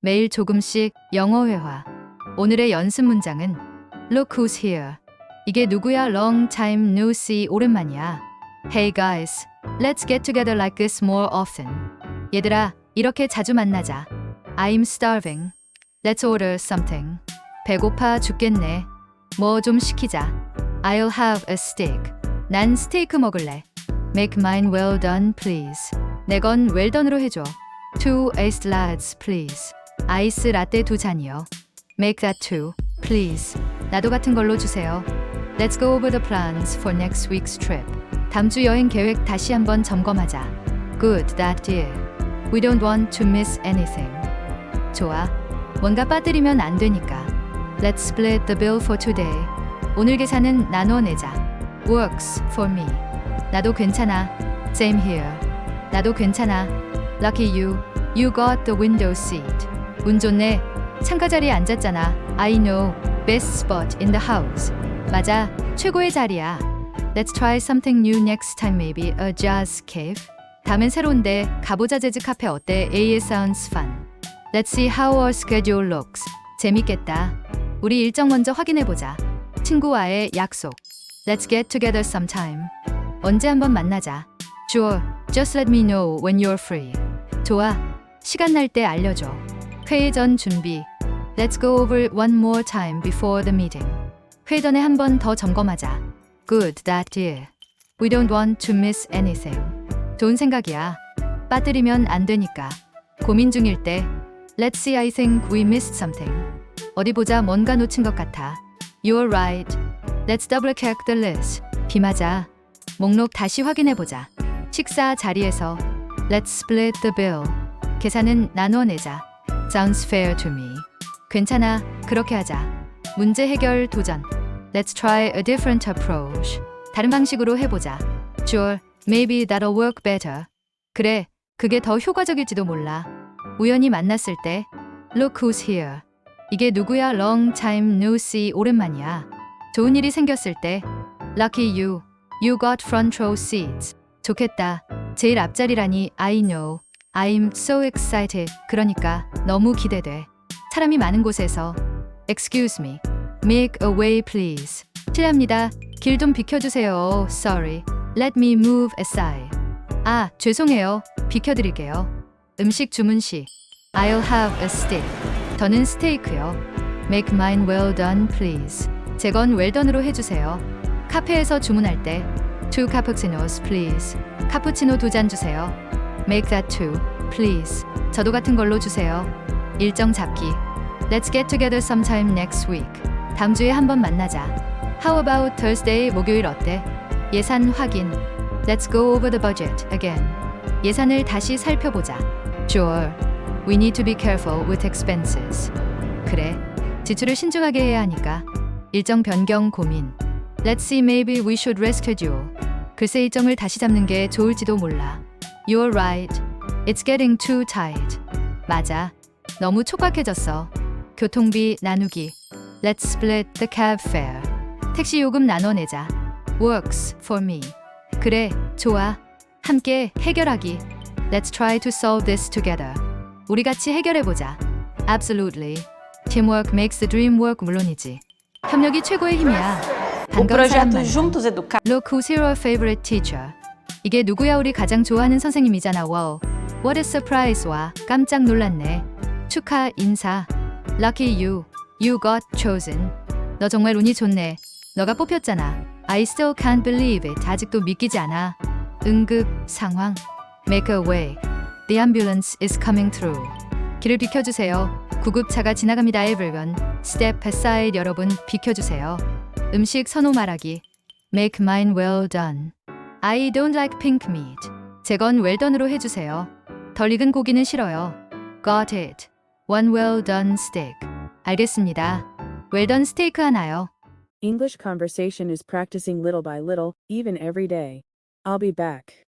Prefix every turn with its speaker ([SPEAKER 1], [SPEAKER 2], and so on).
[SPEAKER 1] 매일 조금씩 영어 회화. 오늘의 연습 문장은 Look who's here. 이게 누구야? Long time no see. 오랜만이야. Hey guys, let's get together like this more often. 얘들아, 이렇게 자주 만나자. I'm starving. Let's order something. 배고파 죽겠네. 뭐 좀 시키자. I'll have a steak. 난 스테이크 먹을래. Make mine well done, please. 내 건 웰던으로 해줘. Two iced lattes, please. 아이스 라떼 두 잔이요. Make that two, please. 나도 같은 걸로 주세요. Let's go over the plans for next week's trip. 다음 주 여행 계획 다시 한번 점검하자. Good, that dear. We don't want to miss anything. 좋아. 뭔가 빠뜨리면 안 되니까. Let's split the bill for today. 오늘 계산은 나눠 내자. Works for me. 나도 괜찮아. Same here. 나도 괜찮아. Lucky you. You got the window seat. 운 좋네. 창가 자리에 앉았잖아. I know. Best spot in the house. 맞아. 최고의 자리야. Let's try something new next time maybe a jazz cave. 다음엔 새로운데 가보자 재즈 카페 어때? A sounds fun. Let's see how our schedule looks. 재밌겠다. 우리 일정 먼저 확인해 보자. 친구와의 약속. Let's get together sometime. 언제 한번 만나자. Sure. Just let me know when you're free. 좋아. 시간 날 때 알려줘. 회의 전 준비. Let's go over one more time before the meeting. 회의 전에 한 번 더 점검하자. Good, that dear. We don't want to miss anything. 좋은 생각이야. 빠뜨리면 안 되니까. 고민 중일 때 Let's see I think we missed something. 어디 보자 뭔가 놓친 것 같아. You're right. Let's double check the list. 비 맞아. 목록 다시 확인해 보자. 식사 자리에서 Let's split the bill. 계산은 나눠 내자. Sounds fair to me. 괜찮아. 그렇게 하자. 문제 해결 도전. Let's try a different approach. 다른 방식으로 해보자. Sure, maybe that'll work better. 그래, 그게 더 효과적일지도 몰라. 우연히 만났을 때, Look who's here. 이게 누구야? Long time no see. 오랜만이야. 좋은 일이 생겼을 때, Lucky you. You got front row seats. 좋겠다. 제일 앞자리라니 I know. I'm so excited. 그러니까 너무 기대돼. 사람이 많은 곳에서 Excuse me. Make a way please. 실례합니다. 길 좀 비켜주세요. Sorry. Let me move aside. 아, 죄송해요. 비켜드릴게요. 음식 주문 시 I'll have a steak. 저는 스테이크요. Make mine well done please. 제건 웰던으로 해주세요. 카페에서 주문할 때 Two cappuccinos please. 카푸치노 두 잔 주세요. Make that two, please. 저도 같은 걸로 주세요. 일정 잡기. Let's get together sometime next week. 다음 주에 한번 만나자. How about Thursday 목요일 어때? 예산 확인. Let's go over the budget again. 예산을 다시 살펴보자. Sure. We need to be careful with expenses. 그래. 지출을 신중하게 해야 하니까. 일정 변경 고민. Let's see maybe we should reschedule. 글쎄 일정을 다시 잡는 게 좋을지도 몰라. You're right. It's getting too tight. 맞아. 너무 촉박해졌어. 교통비 나누기. Let's split the cab fare. 택시 요금 나눠내자. Works for me. 그래, 좋아. 함께 해결하기. Let's try to solve this together. 우리 같이 해결해보자. Absolutely. Teamwork makes the dream work 물론이지. 협력이 최고의 힘이야. 반가운 사람 만나. Look who's your favorite teacher. 이게 누구야 우리 가장 좋아하는 선생님이잖아. Wow. What a surprise와 깜짝 놀랐네. 축하 인사. Lucky you. You got chosen. 너 정말 운이 좋네. 너가 뽑혔잖아. I still can't believe it. 아직도 믿기지 않아. 응급 상황. Make a way. The ambulance is coming through. 길을 비켜주세요. 구급차가 지나갑니다. Everyone. Step aside. 여러분 비켜주세요. 음식 선호 말하기. Make mine well done. I don't like pink meat. 제건 웰던으로 해주세요. 덜 익은 고기는 싫어요. Got it. One well done steak. 알겠습니다. 웰던 스테이크 하나요.
[SPEAKER 2] English conversation is practicing little by little, even every day. I'll be back.